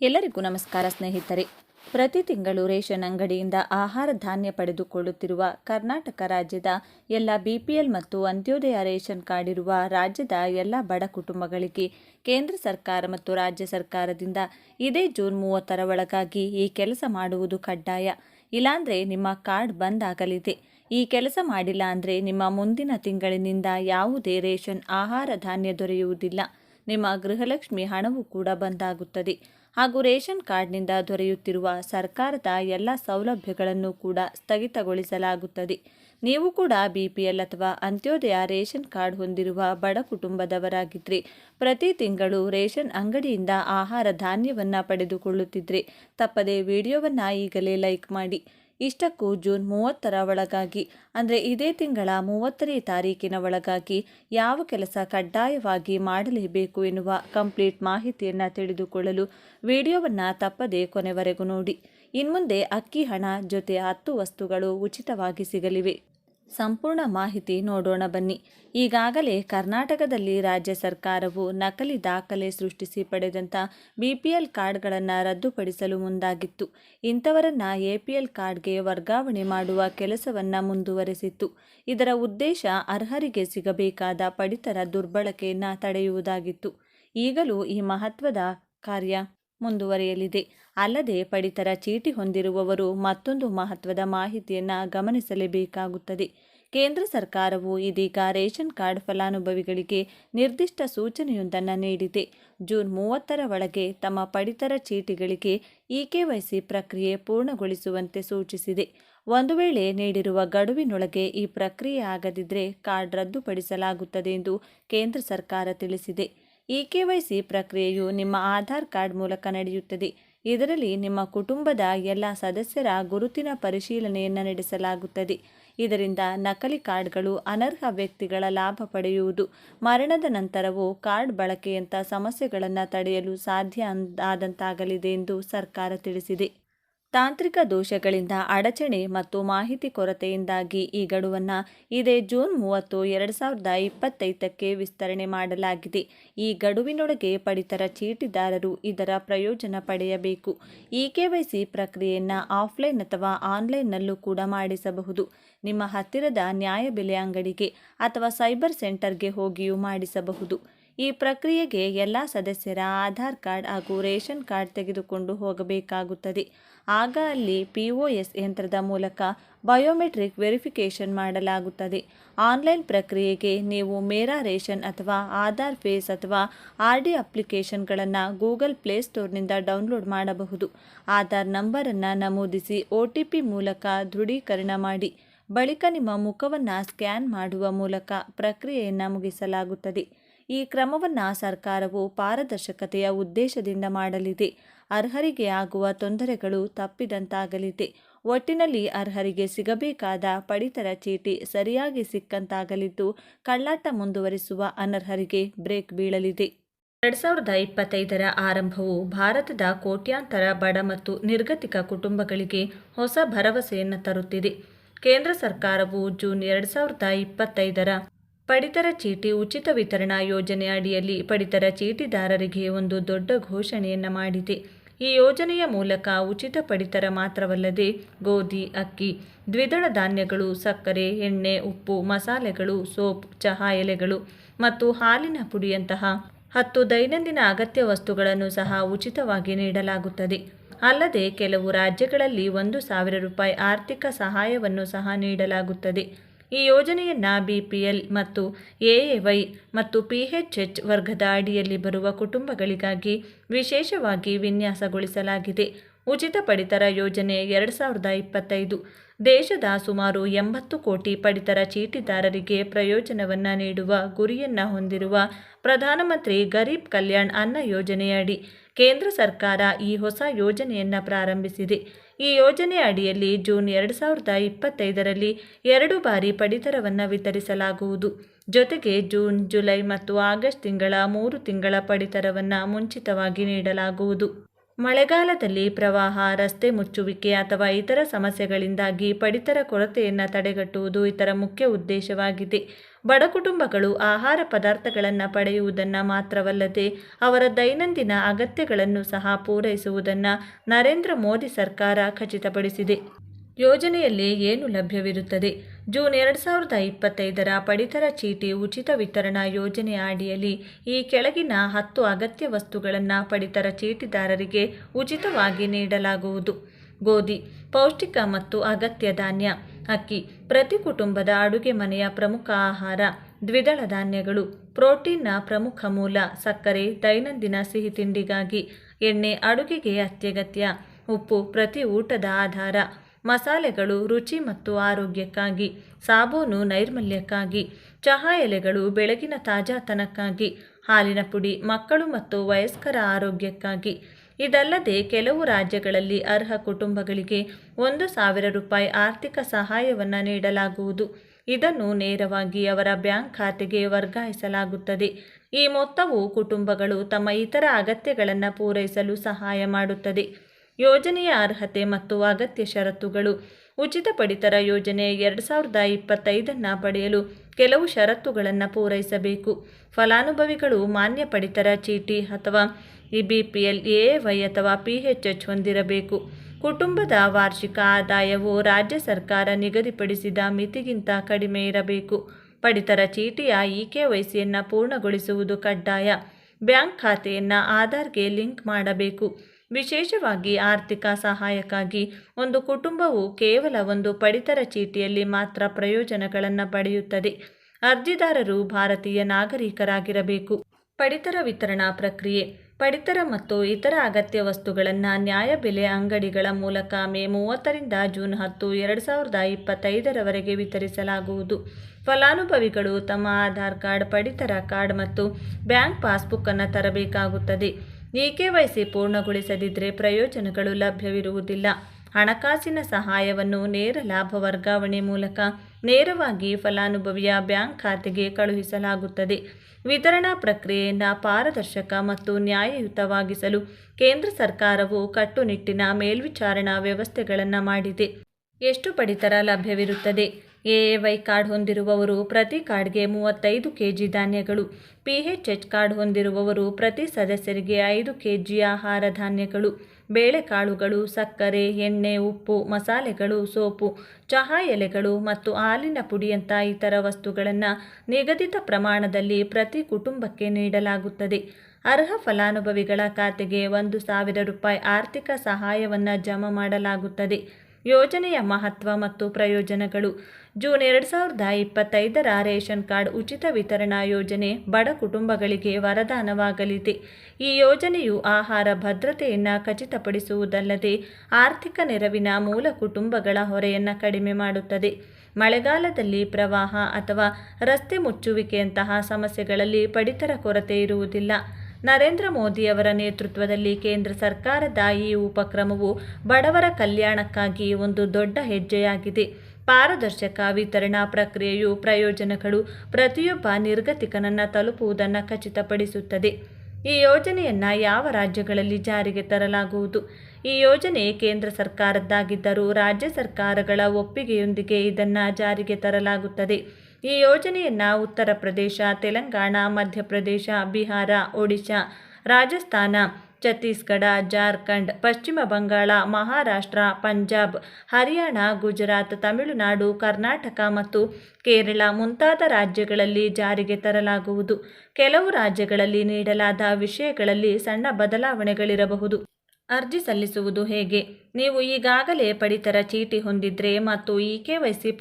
ಎಲ್ಲರಿಗೂ ನಮಸ್ಕಾರ ಸ್ನೇಹಿತರೆ. ಪ್ರತಿ ತಿಂಗಳು ರೇಷನ್ ಅಂಗಡಿಯಿಂದ ಆಹಾರ ಧಾನ್ಯ ಪಡೆದುಕೊಳ್ಳುತ್ತಿರುವ ಕರ್ನಾಟಕ ರಾಜ್ಯದ ಎಲ್ಲ ಬಿಪಿಎಲ್ ಮತ್ತು ಅಂತ್ಯೋದಯ ರೇಷನ್ ಕಾರ್ಡ್ ಇರುವ ರಾಜ್ಯದ ಎಲ್ಲ ಬಡ ಕುಟುಂಬಗಳಿಗೆ ಕೇಂದ್ರ ಸರ್ಕಾರ ಮತ್ತು ರಾಜ್ಯ ಸರ್ಕಾರದಿಂದ ಇದೇ ಜೂನ್ ಮೂವತ್ತರ ಒಳಗಾಗಿ ಈ ಕೆಲಸ ಮಾಡುವುದು ಕಡ್ಡಾಯ. ಇಲ್ಲಾಂದ್ರೆ ನಿಮ್ಮ ಕಾರ್ಡ್ ಬಂದ್ ಆಗಲಿದೆ. ಈ ಕೆಲಸ ಮಾಡಿಲ್ಲ ಅಂದರೆ ನಿಮ್ಮ ಮುಂದಿನ ತಿಂಗಳಿನಿಂದ ಯಾವುದೇ ರೇಷನ್, ಆಹಾರ ಧಾನ್ಯ ದೊರೆಯುವುದಿಲ್ಲ. ನಿಮ್ಮ ಗೃಹಲಕ್ಷ್ಮಿ ಹಣವೂ ಕೂಡ ಬಂದಾಗುತ್ತದೆ ಹಾಗೂ ರೇಷನ್ ಕಾರ್ಡ್ನಿಂದ ದೊರೆಯುತ್ತಿರುವ ಸರ್ಕಾರದ ಎಲ್ಲ ಸೌಲಭ್ಯಗಳನ್ನು ಕೂಡ ಸ್ಥಗಿತಗೊಳಿಸಲಾಗುತ್ತದೆ. ನೀವು ಕೂಡ ಬಿ ಪಿ ಎಲ್ ಅಥವಾ ಅಂತ್ಯೋದಯ ರೇಷನ್ ಕಾರ್ಡ್ ಹೊಂದಿರುವ ಬಡ ಕುಟುಂಬದವರಾಗಿದ್ದರೆ ಪ್ರತಿ ತಿಂಗಳು ರೇಷನ್ ಅಂಗಡಿಯಿಂದ ಆಹಾರ ಧಾನ್ಯವನ್ನು ಪಡೆದುಕೊಳ್ಳುತ್ತಿದ್ದರೆ ತಪ್ಪದೆ ವಿಡಿಯೋವನ್ನು ಈಗಲೇ ಲೈಕ್ ಮಾಡಿ. ಇಷ್ಟಕ್ಕೂ ಜೂನ್ ಮೂವತ್ತರ ಒಳಗಾಗಿ, ಅಂದರೆ ಇದೇ ತಿಂಗಳ ಮೂವತ್ತನೇ ತಾರೀಕಿನ ಒಳಗಾಗಿ ಯಾವ ಕೆಲಸ ಕಡ್ಡಾಯವಾಗಿ ಮಾಡಲೇಬೇಕು ಎನ್ನುವ ಕಂಪ್ಲೀಟ್ ಮಾಹಿತಿಯನ್ನು ತಿಳಿದುಕೊಳ್ಳಲು ವಿಡಿಯೋವನ್ನು ತಪ್ಪದೇ ಕೊನೆವರೆಗೂ ನೋಡಿ. ಇನ್ಮುಂದೆ ಅಕ್ಕಿ ಹಣ ಜೊತೆ ಹತ್ತು ವಸ್ತುಗಳು ಉಚಿತವಾಗಿ ಸಿಗಲಿವೆ. ಸಂಪೂರ್ಣ ಮಾಹಿತಿ ನೋಡೋಣ ಬನ್ನಿ. ಈಗಾಗಲೇ ಕರ್ನಾಟಕದಲ್ಲಿ ರಾಜ್ಯ ಸರ್ಕಾರವು ನಕಲಿ ದಾಖಲೆ ಸೃಷ್ಟಿಸಿ ಪಡೆದಂಥ ಬಿ ಪಿ ಎಲ್ ಕಾರ್ಡ್ಗಳನ್ನು ರದ್ದುಪಡಿಸಲು ಮುಂದಾಗಿತ್ತು. ಇಂಥವರನ್ನು ಎ ಪಿ ಎಲ್ ಕಾರ್ಡ್ಗೆ ವರ್ಗಾವಣೆ ಮಾಡುವ ಕೆಲಸವನ್ನು ಮುಂದುವರೆಸಿತ್ತು. ಇದರ ಉದ್ದೇಶ ಅರ್ಹರಿಗೆ ಸಿಗಬೇಕಾದ ಪಡಿತರ ದುರ್ಬಳಕೆಯನ್ನು ತಡೆಯುವುದಾಗಿತ್ತು. ಈಗಲೂ ಈ ಮಹತ್ವದ ಕಾರ್ಯ ಮುಂದುವರಿಯಲಿದೆ. ಅಲ್ಲದೆ ಪಡಿತರ ಚೀಟಿ ಹೊಂದಿರುವವರು ಮತ್ತೊಂದು ಮಹತ್ವದ ಮಾಹಿತಿಯನ್ನು ಗಮನಿಸಲೇಬೇಕಾಗುತ್ತದೆ. ಕೇಂದ್ರ ಸರ್ಕಾರವು ಇದೀಗ ರೇಷನ್ ಕಾರ್ಡ್ ಫಲಾನುಭವಿಗಳಿಗೆ ನಿರ್ದಿಷ್ಟ ಸೂಚನೆಯೊಂದನ್ನು ನೀಡಿದೆ. ಜೂನ್ ಮೂವತ್ತರ ಒಳಗೆ ತಮ್ಮ ಪಡಿತರ ಚೀಟಿಗಳಿಗೆ ಇ ಕೆವೈಸಿ ಪ್ರಕ್ರಿಯೆ ಪೂರ್ಣಗೊಳಿಸುವಂತೆ ಸೂಚಿಸಿದೆ. ಒಂದು ವೇಳೆ ನೀಡಿರುವ ಗಡುವಿನೊಳಗೆ ಈ ಪ್ರಕ್ರಿಯೆ ಆಗದಿದ್ದರೆ ಕಾರ್ಡ್ ರದ್ದುಪಡಿಸಲಾಗುತ್ತದೆ ಎಂದು ಕೇಂದ್ರ ಸರ್ಕಾರ ತಿಳಿಸಿದೆ. ಇ ಸಿ ಪ್ರಕ್ರಿಯೆಯು ನಿಮ್ಮ ಆಧಾರ್ ಕಾರ್ಡ್ ಮೂಲಕ ನಡೆಯುತ್ತದೆ. ಇದರಲ್ಲಿ ನಿಮ್ಮ ಕುಟುಂಬದ ಎಲ್ಲ ಸದಸ್ಯರ ಗುರುತಿನ ಪರಿಶೀಲನೆಯನ್ನು ನಡೆಸಲಾಗುತ್ತದೆ. ಇದರಿಂದ ನಕಲಿ ಕಾರ್ಡ್ಗಳು ಅನರ್ಹ ವ್ಯಕ್ತಿಗಳ ಲಾಭ ಪಡೆಯುವುದು. ಮರಣದ ನಂತರವೂ ಕಾರ್ಡ್ ಬಳಕೆಯಂಥ ಸಮಸ್ಯೆಗಳನ್ನು ತಡೆಯಲು ಸಾಧ್ಯ ಆದಂತಾಗಲಿದೆ ಎಂದು ಸರ್ಕಾರ ತಿಳಿಸಿದೆ. ತಾಂತ್ರಿಕ ದೋಷಗಳಿಂದ ಅಡಚಣೆ ಮತ್ತು ಮಾಹಿತಿ ಕೊರತೆಯಿಂದಾಗಿ ಈ ಗಡುವನ್ನು ಇದೇ ಜೂನ್ ಮೂವತ್ತು, ಎರಡು ಸಾವಿರದ ಇಪ್ಪತ್ತೈದಕ್ಕೆ ವಿಸ್ತರಣೆ ಮಾಡಲಾಗಿದೆ. ಈ ಗಡುವಿನೊಳಗೆ ಪಡಿತರ ಚೀಟಿದಾರರು ಇದರ ಪ್ರಯೋಜನ ಪಡೆಯಬೇಕು. ಇ ಕೆವೈಸಿ ಪ್ರಕ್ರಿಯೆಯನ್ನು ಆಫ್ಲೈನ್ ಅಥವಾ ಆನ್ಲೈನ್ನಲ್ಲೂ ಕೂಡ ಮಾಡಿಸಬಹುದು. ನಿಮ್ಮ ಹತ್ತಿರದ ನ್ಯಾಯಬೆಲೆ ಅಂಗಡಿಗೆ ಅಥವಾ ಸೈಬರ್ ಸೆಂಟರ್ಗೆ ಹೋಗಿಯೂ ಮಾಡಿಸಬಹುದು. ಈ ಪ್ರಕ್ರಿಯೆಗೆ ಎಲ್ಲ ಸದಸ್ಯರ ಆಧಾರ್ ಕಾರ್ಡ್ ಹಾಗೂ ರೇಷನ್ ಕಾರ್ಡ್ ತೆಗೆದುಕೊಂಡು ಹೋಗಬೇಕಾಗುತ್ತದೆ. ಆಗ ಅಲ್ಲಿ ಪಿ ಯಂತ್ರದ ಮೂಲಕ ಬಯೋಮೆಟ್ರಿಕ್ ವೆರಿಫಿಕೇಷನ್ ಮಾಡಲಾಗುತ್ತದೆ. ಆನ್ಲೈನ್ ಪ್ರಕ್ರಿಯೆಗೆ ನೀವು ಮೇರಾ ರೇಷನ್ ಅಥವಾ ಆಧಾರ್ ಫೇಸ್ ಅಥವಾ ಆರ್ ಡಿ ಅಪ್ಲಿಕೇಶನ್ಗಳನ್ನು ಗೂಗಲ್ ಪ್ಲೇ ಸ್ಟೋರ್ನಿಂದ ಡೌನ್ಲೋಡ್ ಮಾಡಬಹುದು. ಆಧಾರ್ ನಂಬರನ್ನು ನಮೂದಿಸಿ ಒ ಮೂಲಕ ದೃಢೀಕರಣ ಮಾಡಿ, ಬಳಿಕ ನಿಮ್ಮ ಮುಖವನ್ನು ಸ್ಕ್ಯಾನ್ ಮಾಡುವ ಮೂಲಕ ಪ್ರಕ್ರಿಯೆಯನ್ನು ಮುಗಿಸಲಾಗುತ್ತದೆ. ಈ ಕ್ರಮವನ್ನು ಸರ್ಕಾರವು ಪಾರದರ್ಶಕತೆಯ ಉದ್ದೇಶದಿಂದ ಮಾಡಲಿದೆ. ಅರ್ಹರಿಗೆ ಆಗುವ ತೊಂದರೆಗಳು ತಪ್ಪಿದಂತಾಗಲಿದೆ. ಒಟ್ಟಿನಲ್ಲಿ ಅರ್ಹರಿಗೆ ಸಿಗಬೇಕಾದ ಪಡಿತರ ಚೀಟಿ ಸರಿಯಾಗಿ ಸಿಕ್ಕಂತಾಗಲಿದ್ದು, ಕಳ್ಳಾಟ ಮುಂದುವರಿಸುವ ಅನರ್ಹರಿಗೆ ಬ್ರೇಕ್ ಬೀಳಲಿದೆ. ಎರಡು ಸಾವಿರದ ಇಪ್ಪತ್ತೈದರ ಆರಂಭವು ಭಾರತದ ಕೋಟ್ಯಾಂತರ ಬಡ ಮತ್ತು ನಿರ್ಗತಿಕ ಕುಟುಂಬಗಳಿಗೆ ಹೊಸ ಭರವಸೆಯನ್ನು ತರುತ್ತಿದೆ. ಕೇಂದ್ರ ಸರ್ಕಾರವು ಜೂನ್ ಎರಡು ಸಾವಿರದ ಇಪ್ಪತ್ತೈದರ ಪಡಿತರ ಚೀಟಿ ಉಚಿತ ವಿತರಣಾ ಯೋಜನೆ ಅಡಿಯಲ್ಲಿ ಪಡಿತರ ಚೀಟಿದಾರರಿಗೆ ಒಂದು ದೊಡ್ಡ ಘೋಷಣೆಯನ್ನು ಮಾಡಿದೆ. ಈ ಯೋಜನೆಯ ಮೂಲಕ ಉಚಿತ ಪಡಿತರ ಮಾತ್ರವಲ್ಲದೆ ಗೋಧಿ, ಅಕ್ಕಿ, ದ್ವಿದಳ ಧಾನ್ಯಗಳು, ಸಕ್ಕರೆ, ಎಣ್ಣೆ, ಉಪ್ಪು, ಮಸಾಲೆಗಳು, ಸೋಪ್, ಚಹಾ ಎಲೆಗಳು ಮತ್ತು ಹಾಲಿನ ಪುಡಿಯಂತಹ ಹತ್ತು ದೈನಂದಿನ ಅಗತ್ಯ ವಸ್ತುಗಳನ್ನು ಸಹ ಉಚಿತವಾಗಿ ನೀಡಲಾಗುತ್ತದೆ. ಅಲ್ಲದೆ ಕೆಲವು ರಾಜ್ಯಗಳಲ್ಲಿ ಒಂದು ಸಾವಿರ ರೂಪಾಯಿ ಆರ್ಥಿಕ ಸಹಾಯವನ್ನು ಸಹ ನೀಡಲಾಗುತ್ತದೆ. ಈ ಯೋಜನೆಯನ್ನು ಬಿ ಪಿ ಎಲ್ ಮತ್ತು ಎ ವೈ ಮತ್ತು ಪಿ ಎಚ್ ಎಚ್ ವರ್ಗದ ಅಡಿಯಲ್ಲಿ ಬರುವ ಕುಟುಂಬಗಳಿಗಾಗಿ ವಿಶೇಷವಾಗಿ ವಿನ್ಯಾಸಗೊಳಿಸಲಾಗಿದೆ. ಉಚಿತ ಪಡಿತರ ಯೋಜನೆ ಎರಡು ಸಾವಿರದ ಇಪ್ಪತ್ತೈದು. ದೇಶದ ಸುಮಾರು ಎಂಬತ್ತು ಕೋಟಿ ಪಡಿತರ ಚೀಟಿದಾರರಿಗೆ ಪ್ರಯೋಜನವನ್ನು ನೀಡುವ ಗುರಿಯನ್ನು ಹೊಂದಿರುವ ಪ್ರಧಾನಮಂತ್ರಿ ಗರೀಬ್ ಕಲ್ಯಾಣ್ ಅನ್ನ ಯೋಜನೆಯಡಿ ಕೇಂದ್ರ ಸರ್ಕಾರ ಈ ಹೊಸ ಯೋಜನೆಯನ್ನು ಪ್ರಾರಂಭಿಸಿದೆ. ಈ ಯೋಜನೆ ಅಡಿಯಲ್ಲಿ ಜೂನ್ ಎರಡು ಸಾವಿರದ ಇಪ್ಪತ್ತೈದರಲ್ಲಿ ಎರಡು ಬಾರಿ ಪಡಿತರವನ್ನು ವಿತರಿಸಲಾಗುವುದು. ಜೊತೆಗೆ ಜೂನ್, ಜುಲೈ ಮತ್ತು ಆಗಸ್ಟ್ ತಿಂಗಳ ಮೂರು ತಿಂಗಳ ಪಡಿತರವನ್ನು ಮುಂಚಿತವಾಗಿ ನೀಡಲಾಗುವುದು. ಮಳೆಗಾಲದಲ್ಲಿ ಪ್ರವಾಹ, ರಸ್ತೆ ಮುಚ್ಚುವಿಕೆ ಅಥವಾ ಇತರ ಸಮಸ್ಯೆಗಳಿಂದಾಗಿ ಪಡಿತರ ಕೊರತೆಯನ್ನು ತಡೆಗಟ್ಟುವುದು ಇದರ ಮುಖ್ಯ ಉದ್ದೇಶವಾಗಿದೆ. ಬಡ ಕುಟುಂಬಗಳು ಆಹಾರ ಪದಾರ್ಥಗಳನ್ನು ಪಡೆಯುವುದನ್ನು ಮಾತ್ರವಲ್ಲದೆ ಅವರ ದೈನಂದಿನ ಅಗತ್ಯಗಳನ್ನು ಸಹ ಪೂರೈಸುವುದನ್ನು ನರೇಂದ್ರ ಮೋದಿ ಸರ್ಕಾರ ಖಚಿತಪಡಿಸಿದೆ. ಯೋಜನೆಯಲ್ಲಿ ಏನು ಲಭ್ಯವಿರುತ್ತದೆ? ಜೂನ್ ಎರಡು ಸಾವಿರದ ಇಪ್ಪತ್ತೈದರ ಪಡಿತರ ಚೀಟಿ ಉಚಿತ ವಿತರಣಾ ಯೋಜನೆ ಅಡಿಯಲ್ಲಿ ಈ ಕೆಳಗಿನ ಹತ್ತು ಅಗತ್ಯ ವಸ್ತುಗಳನ್ನು ಪಡಿತರ ಚೀಟಿದಾರರಿಗೆ ಉಚಿತವಾಗಿ ನೀಡಲಾಗುವುದು. ಗೋಧಿ, ಪೌಷ್ಟಿಕ ಮತ್ತು ಅಗತ್ಯ ಧಾನ್ಯ, ಅಕ್ಕಿ, ಪ್ರತಿ ಕುಟುಂಬದ ಅಡುಗೆ ಮನೆಯ ಪ್ರಮುಖ ಆಹಾರ, ದ್ವಿದಳ ಧಾನ್ಯಗಳು, ಪ್ರೋಟೀನ್ನ ಪ್ರಮುಖ ಮೂಲ, ಸಕ್ಕರೆ, ದೈನಂದಿನ ಸಿಹಿ ತಿಂಡಿಗಾಗಿ ಎಣ್ಣೆ, ಅಡುಗೆಗೆ ಅತ್ಯಗತ್ಯ, ಉಪ್ಪು ಪ್ರತಿ ಊಟದ ಆಧಾರ. ಮಸಾಲೆಗಳು ರುಚಿ ಮತ್ತು ಆರೋಗ್ಯಕ್ಕಾಗಿ, ಸಾಬೂನು ನೈರ್ಮಲ್ಯಕ್ಕಾಗಿ, ಚಹಾ ಎಲೆಗಳು ಬೆಳಗಿನ ತಾಜಾತನಕ್ಕಾಗಿ ಹಾಲಿನ ಪುಡಿ ಮಕ್ಕಳು ಮತ್ತು ವಯಸ್ಕರ ಆರೋಗ್ಯಕ್ಕಾಗಿ. ಇದಲ್ಲದೆ ಕೆಲವು ರಾಜ್ಯಗಳಲ್ಲಿ ಅರ್ಹ ಕುಟುಂಬಗಳಿಗೆ ಒಂದು ಸಾವಿರ ರೂಪಾಯಿ ಆರ್ಥಿಕ ಸಹಾಯವನ್ನು ನೀಡಲಾಗುವುದು. ಇದನ್ನು ನೇರವಾಗಿ ಅವರ ಬ್ಯಾಂಕ್ ಖಾತೆಗೆ ವರ್ಗಾಯಿಸಲಾಗುತ್ತದೆ. ಈ ಮೊತ್ತವು ಕುಟುಂಬಗಳು ತಮ್ಮ ಇತರ ಅಗತ್ಯಗಳನ್ನು ಪೂರೈಸಲು ಸಹಾಯ ಮಾಡುತ್ತದೆ. ಯೋಜನೆಯ ಅರ್ಹತೆ ಮತ್ತು ಅಗತ್ಯ ಷರತ್ತುಗಳು. ಉಚಿತ ಪಡಿತರ ಯೋಜನೆ ಎರಡು ಸಾವಿರದ ಇಪ್ಪತ್ತೈದನ್ನು ಪಡೆಯಲು ಕೆಲವು ಷರತ್ತುಗಳನ್ನು ಪೂರೈಸಬೇಕು. ಫಲಾನುಭವಿಗಳು ಮಾನ್ಯ ಪಡಿತರ ಚೀಟಿ ಅಥವಾ e B P L A Y ಅಥವಾ ಪಿ ಎಚ್ ಎಚ್ ಹೊಂದಿರಬೇಕು. ಕುಟುಂಬದ ವಾರ್ಷಿಕ ಆದಾಯವು ರಾಜ್ಯ ಸರ್ಕಾರ ನಿಗದಿಪಡಿಸಿದ ಮಿತಿಗಿಂತ ಕಡಿಮೆ ಇರಬೇಕು. ಪಡಿತರ ಚೀಟಿಯ ಇ ಕೆ ವೈಸಿಯನ್ನು ಪೂರ್ಣಗೊಳಿಸುವುದು ಕಡ್ಡಾಯ. ಬ್ಯಾಂಕ್ ಖಾತೆಯನ್ನು ಆಧಾರ್ಗೆ ಲಿಂಕ್ ಮಾಡಬೇಕು. ವಿಶೇಷವಾಗಿ ಆರ್ಥಿಕ ಸಹಾಯಕ್ಕಾಗಿ ಒಂದು ಕುಟುಂಬವು ಕೇವಲ ಒಂದು ಪಡಿತರ ಚೀಟಿಯಲ್ಲಿ ಮಾತ್ರ ಪ್ರಯೋಜನಗಳನ್ನು ಪಡೆಯುತ್ತದೆ. ಅರ್ಜಿದಾರರು ಭಾರತೀಯ ನಾಗರಿಕರಾಗಿರಬೇಕು. ಪಡಿತರ ವಿತರಣಾ ಪ್ರಕ್ರಿಯೆ, ಪಡಿತರ ಮತ್ತು ಇತರ ಅಗತ್ಯ ವಸ್ತುಗಳನ್ನು ನ್ಯಾಯಬೆಲೆ ಅಂಗಡಿಗಳ ಮೂಲಕ ಮೇ ಮೂವತ್ತರಿಂದ ಜೂನ್ ಹತ್ತು ಎರಡು ಸಾವಿರದ ಇಪ್ಪತ್ತೈದರವರೆಗೆ ವಿತರಿಸಲಾಗುವುದು. ಫಲಾನುಭವಿಗಳು ತಮ್ಮ ಆಧಾರ್ ಕಾರ್ಡ್, ಪಡಿತರ ಕಾರ್ಡ್ ಮತ್ತು ಬ್ಯಾಂಕ್ ಪಾಸ್ಬುಕ್ಕನ್ನು ತರಬೇಕಾಗುತ್ತದೆ. ಇ ಕೆ ಪೂರ್ಣಗೊಳಿಸದಿದ್ದರೆ ಪ್ರಯೋಜನಗಳು ಲಭ್ಯವಿರುವುದಿಲ್ಲ. ಹಣಕಾಸಿನ ಸಹಾಯವನ್ನು ನೇರ ಲಾಭ ವರ್ಗಾವಣೆ ಮೂಲಕ ನೇರವಾಗಿ ಫಲಾನುಭವಿಯ ಬ್ಯಾಂಕ್ ಖಾತೆಗೆ ಕಳುಹಿಸಲಾಗುತ್ತದೆ. ವಿತರಣಾ ಪ್ರಕ್ರಿಯೆಯನ್ನು ಪಾರದರ್ಶಕ ಮತ್ತು ನ್ಯಾಯಯುತವಾಗಿಸಲು ಕೇಂದ್ರ ಸರ್ಕಾರವು ಕಟ್ಟುನಿಟ್ಟಿನ ಮೇಲ್ವಿಚಾರಣಾ ವ್ಯವಸ್ಥೆಗಳನ್ನು ಮಾಡಿದೆ. ಎಷ್ಟು ಪಡಿತರ ಲಭ್ಯವಿರುತ್ತದೆ? ಎಎವೈ ಕಾರ್ಡ್ ಹೊಂದಿರುವವರು ಪ್ರತಿ ಕಾರ್ಡ್ಗೆ ಮೂವತ್ತೈದು ಕೆಜಿ ಧಾನ್ಯಗಳು ಪಿಎಚ್ಎಚ್ ಕಾರ್ಡ್ ಹೊಂದಿರುವವರು ಪ್ರತಿ ಸದಸ್ಯರಿಗೆ ಐದು ಕೆಜಿ ಆಹಾರ ಧಾನ್ಯಗಳು, ಬೇಳೆಕಾಳುಗಳು, ಸಕ್ಕರೆ, ಎಣ್ಣೆ, ಉಪ್ಪು, ಮಸಾಲೆಗಳು, ಸೋಪು, ಚಹಾ ಎಲೆಗಳು ಮತ್ತು ಹಾಲಿನ ಪುಡಿಯಂಥ ಇತರ ವಸ್ತುಗಳನ್ನು ನಿಗದಿತ ಪ್ರಮಾಣದಲ್ಲಿ ಪ್ರತಿ ಕುಟುಂಬಕ್ಕೆ ನೀಡಲಾಗುತ್ತದೆ. ಅರ್ಹ ಫಲಾನುಭವಿಗಳ ಖಾತೆಗೆ ಒಂದು ಸಾವಿರ ರೂಪಾಯಿ ಆರ್ಥಿಕ ಸಹಾಯವನ್ನು ಜಮಾ ಮಾಡಲಾಗುತ್ತದೆ. ಯೋಜನೆಯ ಮಹತ್ವ ಮತ್ತು ಪ್ರಯೋಜನಗಳು. ಜೂನ್ ಎರಡು ಸಾವಿರದ ಇಪ್ಪತ್ತೈದರ ರೇಷನ್ ಕಾರ್ಡ್ ಉಚಿತ ವಿತರಣಾ ಯೋಜನೆ ಬಡ ಕುಟುಂಬಗಳಿಗೆ ವರದಾನವಾಗಲಿದೆ. ಈ ಯೋಜನೆಯು ಆಹಾರ ಭದ್ರತೆಯನ್ನು ಖಚಿತಪಡಿಸುವುದಲ್ಲದೆ ಆರ್ಥಿಕ ನೆರವಿನ ಮೂಲ ಕುಟುಂಬಗಳ ಹೊರೆಯನ್ನು ಕಡಿಮೆ ಮಾಡುತ್ತದೆ. ಮಳೆಗಾಲದಲ್ಲಿ ಪ್ರವಾಹ ಅಥವಾ ರಸ್ತೆ ಮುಚ್ಚುವಿಕೆಯಂತಹ ಸಮಸ್ಯೆಗಳಲ್ಲಿ ಪಡಿತರ ಕೊರತೆ ಇರುವುದಿಲ್ಲ. ನರೇಂದ್ರ ಮೋದಿಯವರ ನೇತೃತ್ವದಲ್ಲಿ ಕೇಂದ್ರ ಸರ್ಕಾರದ ಈ ಉಪಕ್ರಮವು ಬಡವರ ಕಲ್ಯಾಣಕ್ಕಾಗಿ ಒಂದು ದೊಡ್ಡ ಹೆಜ್ಜೆಯಾಗಿದೆ. ಪಾರದರ್ಶಕ ವಿತರಣಾ ಪ್ರಕ್ರಿಯೆಯು ಪ್ರಯೋಜನಗಳು ಪ್ರತಿಯೊಬ್ಬ ನಿರ್ಗತಿಕನನ್ನು ತಲುಪುವುದನ್ನು ಖಚಿತಪಡಿಸುತ್ತದೆ. ಈ ಯೋಜನೆಯನ್ನು ಯಾವ ರಾಜ್ಯಗಳಲ್ಲಿ ಜಾರಿಗೆ ತರಲಾಗುವುದು? ಈ ಯೋಜನೆ ಕೇಂದ್ರ ಸರ್ಕಾರದ್ದಾಗಿದ್ದರೂ ರಾಜ್ಯ ಸರ್ಕಾರಗಳ ಒಪ್ಪಿಗೆಯೊಂದಿಗೆ ಇದನ್ನು ಜಾರಿಗೆ ತರಲಾಗುತ್ತದೆ. ಈ ಯೋಜನೆಯನ್ನು ಉತ್ತರ ಪ್ರದೇಶ, ತೆಲಂಗಾಣ, ಮಧ್ಯಪ್ರದೇಶ, ಬಿಹಾರ, ಒಡಿಶಾ, ರಾಜಸ್ಥಾನ, ಛತ್ತೀಸ್ಗಢ, ಜಾರ್ಖಂಡ್, ಪಶ್ಚಿಮ ಬಂಗಾಳ, ಮಹಾರಾಷ್ಟ್ರ, ಪಂಜಾಬ್, ಹರಿಯಾಣ, ಗುಜರಾತ್, ತಮಿಳುನಾಡು, ಕರ್ನಾಟಕ ಮತ್ತು ಕೇರಳ ಮುಂತಾದ ರಾಜ್ಯಗಳಲ್ಲಿ ಜಾರಿಗೆ ತರಲಾಗುವುದು. ಕೆಲವು ರಾಜ್ಯಗಳಲ್ಲಿ ನೀಡಲಾದ ವಿಷಯಗಳಲ್ಲಿ ಸಣ್ಣ ಬದಲಾವಣೆಗಳಿರಬಹುದು. ಅರ್ಜಿ ಸಲ್ಲಿಸುವುದು ಹೇಗೆ? ನೀವು ಈಗಾಗಲೇ ಪಡಿತರ ಚೀಟಿ ಹೊಂದಿದ್ರೆ ಮತ್ತು ಇ ಕೆ ವೈ ಸಿ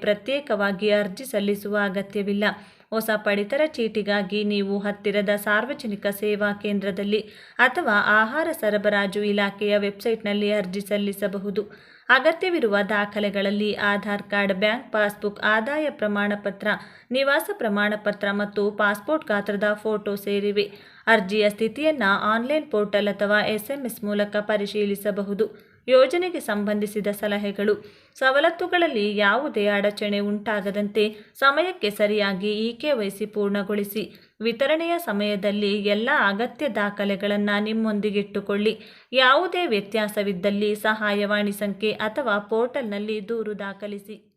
ಪ್ರತ್ಯೇಕವಾಗಿ ಅರ್ಜಿ ಸಲ್ಲಿಸುವ ಅಗತ್ಯವಿಲ್ಲ. ಹೊಸ ಪಡಿತರ ಚೀಟಿಗಾಗಿ ನೀವು ಹತ್ತಿರದ ಸಾರ್ವಜನಿಕ ಸೇವಾ ಕೇಂದ್ರದಲ್ಲಿ ಅಥವಾ ಆಹಾರ ಸರಬರಾಜು ಇಲಾಖೆಯ ವೆಬ್ಸೈಟ್ನಲ್ಲಿ ಅರ್ಜಿ ಸಲ್ಲಿಸಬಹುದು. ಅಗತ್ಯವಿರುವ ದಾಖಲೆಗಳಲ್ಲಿ ಆಧಾರ್ ಕಾರ್ಡ್, ಬ್ಯಾಂಕ್ ಪಾಸ್ಬುಕ್, ಆದಾಯ ಪ್ರಮಾಣಪತ್ರ, ನಿವಾಸ ಪ್ರಮಾಣಪತ್ರ ಮತ್ತು ಪಾಸ್ಪೋರ್ಟ್ ಗಾತ್ರದ ಫೋಟೋ ಸೇರಿವೆ. ಅರ್ಜಿಯ ಸ್ಥಿತಿಯನ್ನು ಆನ್ಲೈನ್ ಪೋರ್ಟಲ್ ಅಥವಾ ಎಸ್ಎಂಎಸ್ ಮೂಲಕ ಪರಿಶೀಲಿಸಬಹುದು. ಯೋಜನೆಗೆ ಸಂಬಂಧಿಸಿದ ಸಲಹೆಗಳು. ಸವಲತ್ತುಗಳಲ್ಲಿ ಯಾವುದೇ ಅಡಚಣೆ ಉಂಟಾಗದಂತೆ ಸಮಯಕ್ಕೆ ಸರಿಯಾಗಿ ಇ ವೈಸಿ ಪೂರ್ಣಗೊಳಿಸಿ. ವಿತರಣೆಯ ಸಮಯದಲ್ಲಿ ಎಲ್ಲ ಅಗತ್ಯ ದಾಖಲೆಗಳನ್ನು ನಿಮ್ಮೊಂದಿಗಿಟ್ಟುಕೊಳ್ಳಿ. ಯಾವುದೇ ವ್ಯತ್ಯಾಸವಿದ್ದಲ್ಲಿ ಸಹಾಯವಾಣಿ ಸಂಖ್ಯೆ ಅಥವಾ ಪೋರ್ಟಲ್ನಲ್ಲಿ ದೂರು ದಾಖಲಿಸಿ.